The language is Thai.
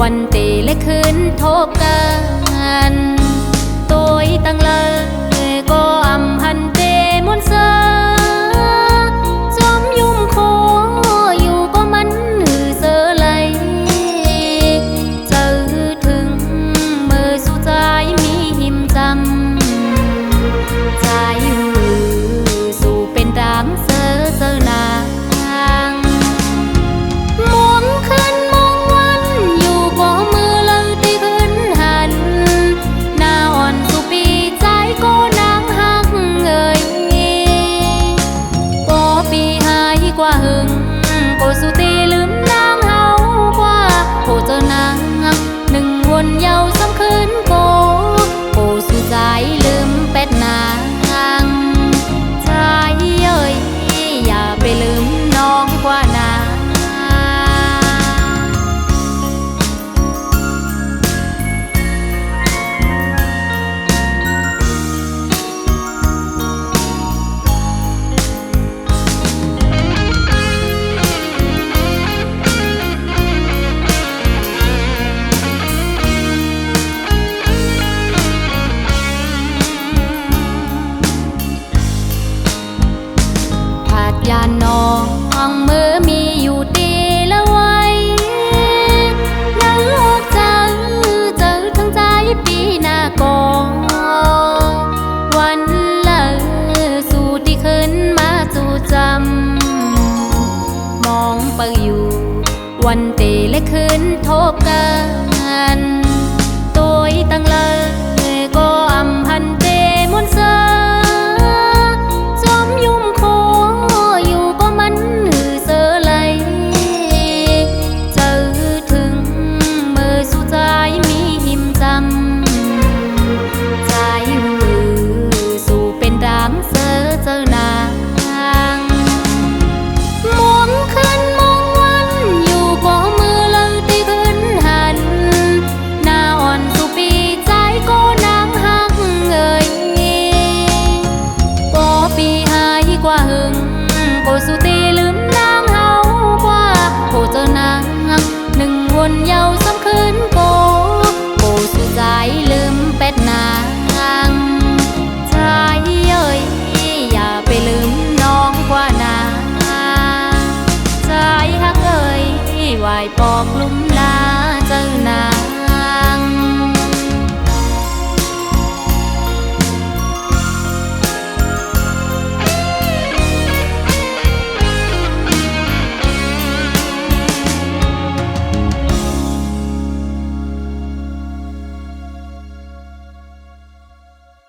วันตีและคืนทบกันตัวตั้งลา hôn nhau ยานนองอังเมื่อมีอยู่ดีละไว้นังโลกจังเจอทั้งใจปีหน้าก่อนวันละสู่ที่ขึ้นมาสู่จำ มองไปอยู่ วันเตะและคืนทบกันายปอกลุ่มลาเจ้านา